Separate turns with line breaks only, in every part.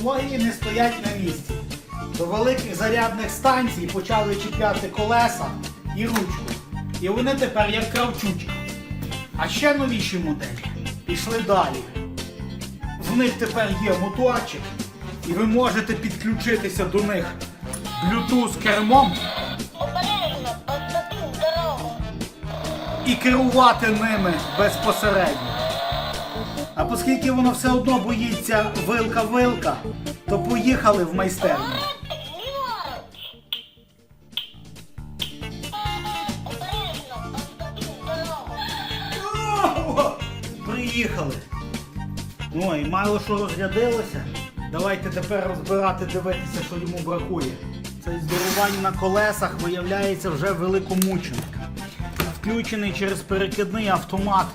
Технології не стоять на місці. До великих зарядних станцій почали чіпляти колеса і ручку. І вони тепер як кравчучка. А ще новіші моделі пішли далі. В них тепер є моторчик, і ви можете підключитися до них Bluetooth кермом і керувати ними безпосередньо. Оскільки воно все одно боїться вилка-вилка, то поїхали в майстерню. Приїхали. Ой, мало що розрядилося. Давайте тепер розбирати, дивитися, що йому бракує. Цей здорувань на колесах виявляється вже великомученик. Включений через перекидний автомат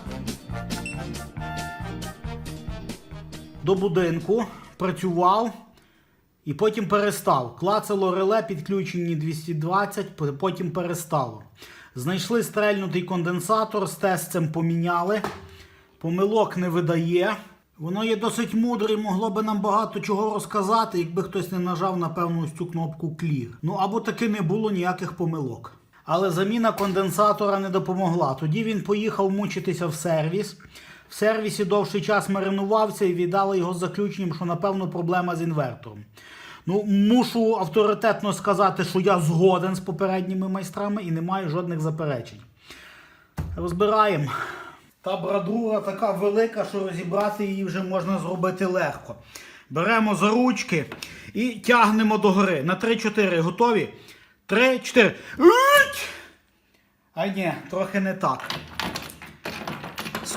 до будинку, працював і потім перестав. Клацало реле, підключені 220, потім перестало. Знайшли стрельнутий конденсатор, з тестцем поміняли. Помилок не видає. Воно є досить мудре і могло би нам багато чого розказати, якби хтось не нажав на певну ось цю кнопку Clear. Ну або таки не було ніяких помилок. Але заміна конденсатора не допомогла. Тоді він поїхав мучитися в сервіс. В сервісі довший час маринувався і віддали його заключенням, що напевно проблема з інвертором. Ну, мушу авторитетно сказати, що я згоден з попередніми майстрами і не маю жодних заперечень. Розбираємо. Та брадура така велика, що розібрати її вже можна зробити легко. Беремо за ручки і тягнемо до гори. На 3-4 готові. 3-4. А ні, трохи не так.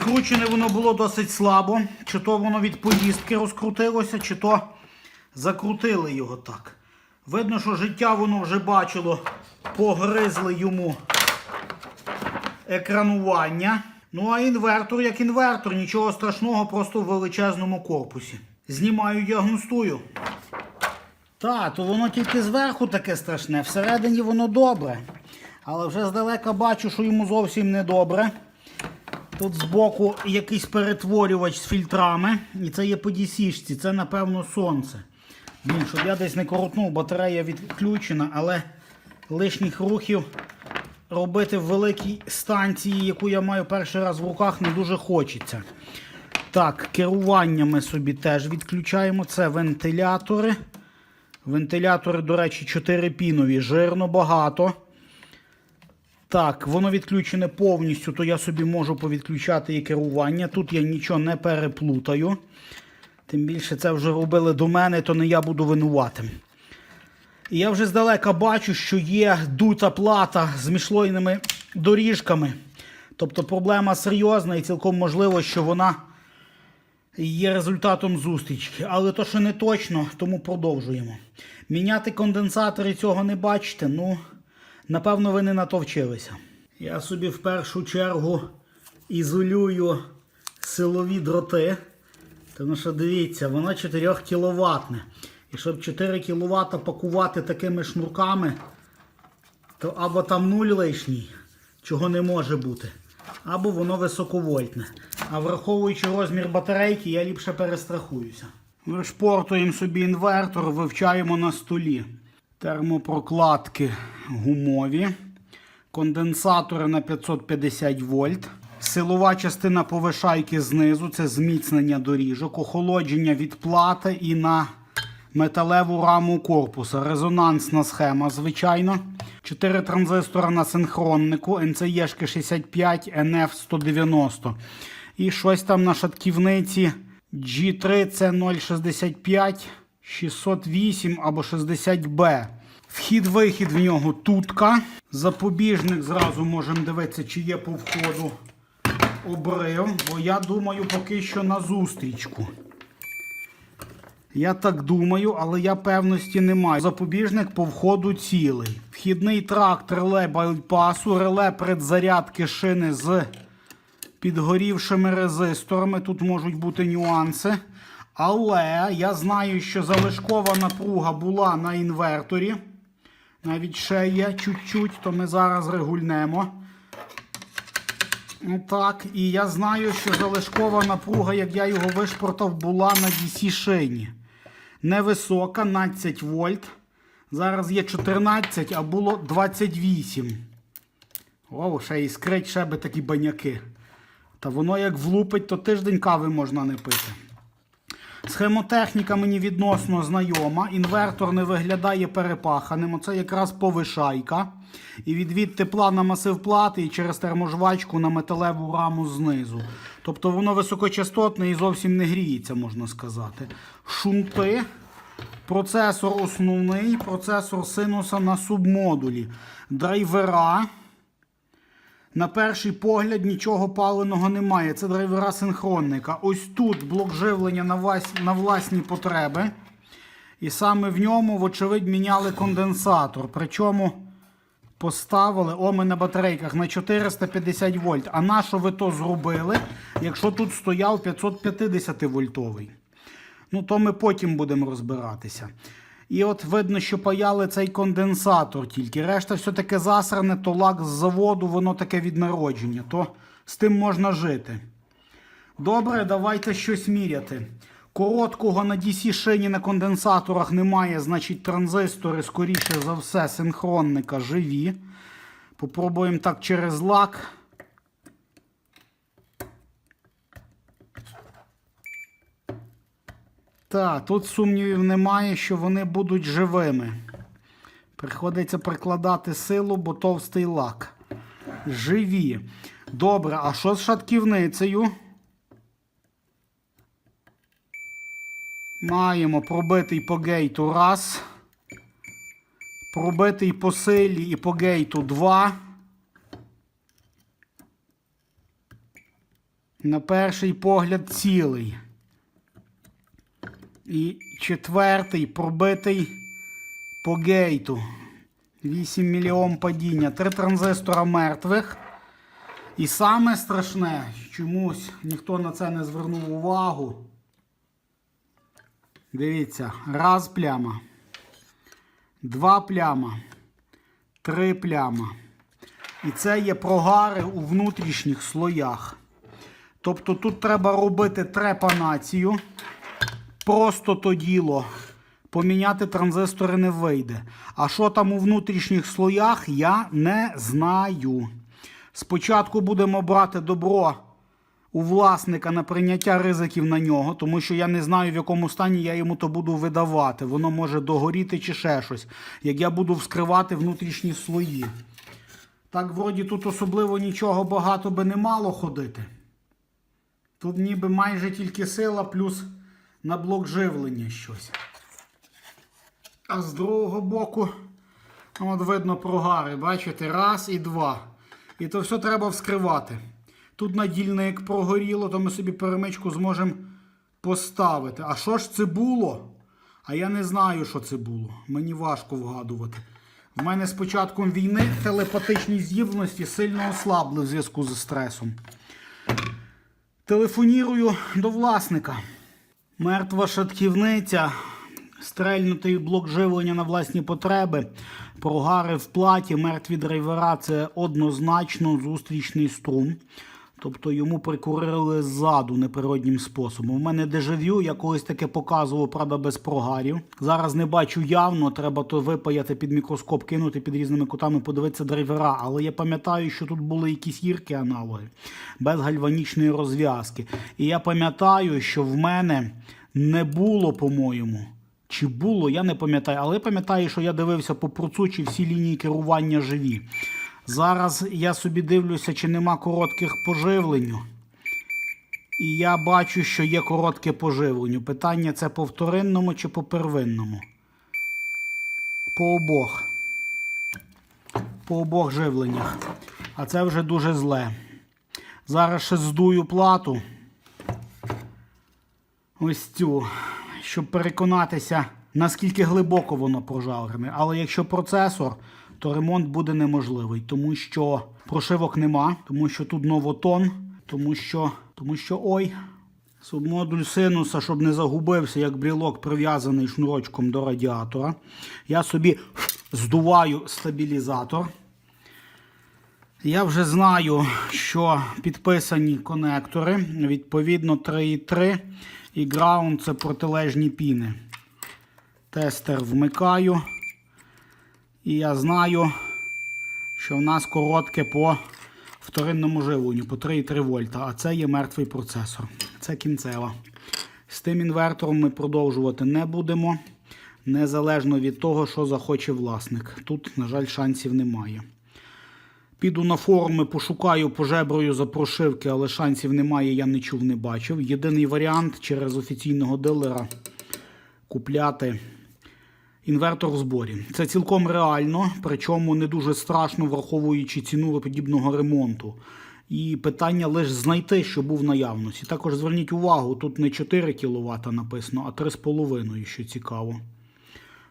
Скручене воно було досить слабо. Чи то воно від поїздки розкрутилося, чи то закрутили його так. Видно, що життя воно вже бачило, погризли йому екранування. Ну а інвертор як інвертор, нічого страшного, просто в величезному корпусі. Знімаю діагностую. Та, то воно тільки зверху таке страшне, всередині воно добре. Але вже здалека бачу, що йому зовсім не добре. Тут збоку якийсь перетворювач з фільтрами. І це є по DC-шці, це напевно сонце. Блін, щоб я десь не коротнув, батарея відключена, але лишніх рухів робити в великій станції, яку я маю перший раз в руках, не дуже хочеться. Так, керування ми собі теж відключаємо. Це вентилятори. Вентилятори, до речі, 4-пінові, жирно багато. Так, воно відключене повністю, то я собі можу повідключати і керування. Тут я нічого не переплутаю. Тим більше це вже робили до мене, то не я буду винуватим. І я вже здалека бачу, що є дута плата з мішлойними доріжками. Тобто проблема серйозна і цілком можливо, що вона є результатом зустрічки. Але то ще не точно, тому продовжуємо. Міняти конденсатори цього не бачите, ну, напевно, ви не на то вчилися. Я собі в першу чергу ізолюю силові дроти. Тому що дивіться, воно 4 кВт. І щоб 4 кВт пакувати такими шнурками, то або там нуль лишній, чого не може бути, або воно високовольтне. А враховуючи розмір батарейки, я ліпше перестрахуюся. Вишпортуємо собі інвертор, вивчаємо на столі. Термопрокладки гумові, конденсатори на 550 вольт. Силова частина повишайки знизу це зміцнення доріжок, охолодження від плати і на металеву раму корпуса. Резонансна схема, звичайно. 4 транзистора на синхроннику, NCE 65 NF 190. І щось там на шатківниці G3 C065 608 або 60B. Вхід-вихід в нього тутка. Запобіжник зразу можемо дивитися, чи є по входу обрив, бо я думаю поки що на зустрічку. Я так думаю, але я певності не маю. Запобіжник по входу цілий. Вхідний тракт реле байпасу, реле предзарядки шини з підгорівшими резисторами. Тут можуть бути нюанси. Але я знаю, що залишкова напруга була на інверторі. Навіть ще є чуть-чуть, то ми зараз регульнемо. Так, і я знаю, що залишкова напруга, як я його вишпортав, була на DC шині. невисока, 12 вольт. Зараз є 14, а було 28. О, ще іскрить, ще би такі баняки. Та воно як влупить, то тиждень кави можна не пити. Схемотехніка мені відносно знайома. Інвертор не виглядає перепаханим. Оце якраз повишайка. І відвід тепла на масив плати і через терможвачку на металеву раму знизу. Тобто воно високочастотне і зовсім не гріється, можна сказати. Шунти. Процесор основний, процесор синуса на субмодулі. Драйвера. На перший погляд нічого паленого немає. Це драйвера синхронника. Ось тут блок живлення на, вас, на власні потреби. І саме в ньому, вочевидь, міняли конденсатор. Причому поставили о, ми на батарейках на 450 вольт. А на що ви то зробили, якщо тут стояв 550 вольтовий? Ну, то ми потім будемо розбиратися. І от видно, що паяли цей конденсатор тільки. Решта все таке засране, то лак з заводу, воно таке від народження. То з тим можна жити. Добре, давайте щось міряти. Короткого на DC шині на конденсаторах немає, значить транзистори, скоріше за все, синхронника живі. Попробуємо так через лак. Так, тут сумнівів немає, що вони будуть живими. Приходиться прикладати силу, бо товстий лак. Живі. Добре, а що з шатківницею? Маємо пробитий по гейту раз. Пробитий по силі і по гейту два. На перший погляд цілий. І четвертий пробитий по гейту. 8 мільйон падіння. Три транзистора мертвих. І саме страшне, чомусь ніхто на це не звернув увагу. Дивіться, раз пляма, два пляма, три пляма. І це є прогари у внутрішніх слоях. Тобто тут треба робити трепанацію. Просто то діло. Поміняти транзистори не вийде. А що там у внутрішніх слоях, я не знаю. Спочатку будемо брати добро у власника на прийняття ризиків на нього, тому що я не знаю, в якому стані я йому то буду видавати. Воно може догоріти чи ще щось, як я буду вскривати внутрішні слої. Так, вроді, тут особливо нічого багато би не мало ходити. Тут ніби майже тільки сила плюс на блок живлення щось. А з другого боку, от видно прогари, бачите, раз і два. І то все треба вскривати. Тут на дільник прогоріло, то ми собі перемичку зможемо поставити. А що ж це було? А я не знаю, що це було. Мені важко вгадувати. В мене з початком війни телепатичні здібності сильно ослабли в зв'язку з стресом. Телефонірую до власника. Мертва шатківниця, стрельнутий блок живлення на власні потреби, прогари в платі, мертві драйвера це однозначно зустрічний струм. Тобто йому прикурили ззаду неприроднім способом. У мене дежавю, я колись таке показував, правда, без прогарів. Зараз не бачу явно, треба то випаяти під мікроскоп, кинути під різними кутами, подивитися драйвера. Але я пам'ятаю, що тут були якісь гіркі аналоги, без гальванічної розв'язки. І я пам'ятаю, що в мене не було, по-моєму. Чи було, я не пам'ятаю, але пам'ятаю, що я дивився по пруцу, чи всі лінії керування живі. Зараз я собі дивлюся, чи нема коротких по живленню. І я бачу, що є коротке по живленню. Питання це по вторинному чи по первинному. По обох. По обох живленнях. А це вже дуже зле. Зараз ще здую плату. Ось цю, щоб переконатися, наскільки глибоко воно прожарене. Але якщо процесор, то ремонт буде неможливий, тому що прошивок нема, тому що тут новотон, тому що, тому що ой. Субмодуль синуса, щоб не загубився, як брілок прив'язаний шнурочком до радіатора. Я собі здуваю стабілізатор. Я вже знаю, що підписані конектори, відповідно 3.3 і Ground це протилежні піни. Тестер вмикаю. І я знаю, що в нас коротке по вторинному живленню по 3,3 вольта, а це є мертвий процесор. Це кінцева. З тим інвертором ми продовжувати не будемо, незалежно від того, що захоче власник. Тут, на жаль, шансів немає. Піду на форуми, пошукаю пожеброю за прошивки, але шансів немає, я не чув, не бачив. Єдиний варіант через офіційного дилера купляти інвертор в зборі. Це цілком реально, причому не дуже страшно, враховуючи ціну подібного ремонту. І питання лише знайти, що був наявності. Також зверніть увагу, тут не 4 кВт написано, а 3,5, що цікаво.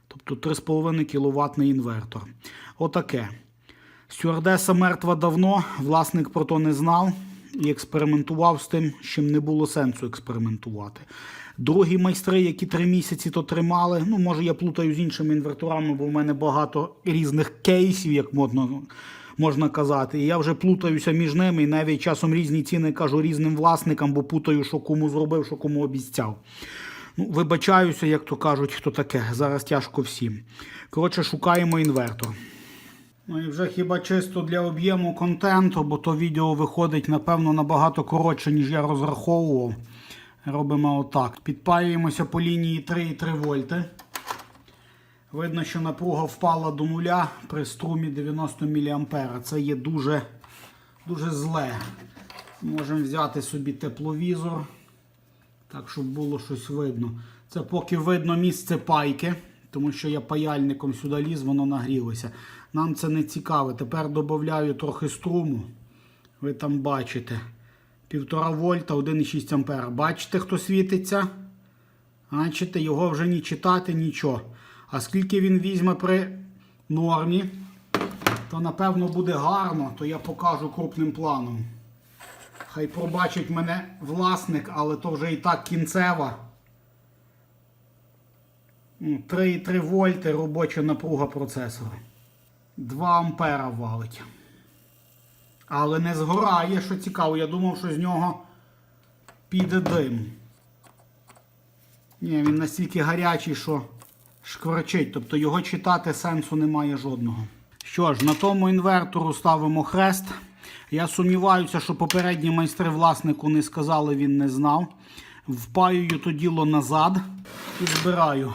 Тобто 3,5 кВт інвертор. Отаке. Стюардеса мертва давно, власник про то не знав і експериментував з тим, чим не було сенсу експериментувати. Другі майстри, які три місяці то тримали, ну може я плутаю з іншими інверторами, бо в мене багато різних кейсів, як модно, можна казати. І я вже плутаюся між ними, і навіть часом різні ціни кажу різним власникам, бо путаю, що кому зробив, що кому обіцяв. Ну, вибачаюся, як то кажуть, хто таке. Зараз тяжко всім. Коротше, шукаємо інвертор. Ну і вже хіба чисто для об'єму контенту, бо то відео виходить, напевно, набагато коротше, ніж я розраховував. Робимо отак. Підпаюємося по лінії 3,3 вольти. Видно, що напруга впала до нуля при струмі 90 мА. Це є дуже, дуже зле. Можемо взяти собі тепловізор. Так, щоб було щось видно. Це поки видно місце пайки, тому що я паяльником сюди ліз, воно нагрілося. Нам це не цікаво. Тепер додаю трохи струму. Ви там бачите. 1,5 вольта, 1,6 ампера. Бачите, хто світиться? Бачите, його вже ні читати, нічого. А скільки він візьме при нормі, то напевно буде гарно, то я покажу крупним планом. Хай пробачить мене власник, але то вже і так кінцева. Ну, 3,3 вольти робоча напруга процесора. 2 ампера валить. Але не згорає, що цікаво. Я думав, що з нього піде дим. Ні, він настільки гарячий, що шкварчить. Тобто його читати сенсу немає жодного. Що ж, на тому інвертору ставимо хрест. Я сумніваюся, що попередні майстри власнику не сказали, він не знав. Впаюю то діло назад і збираю.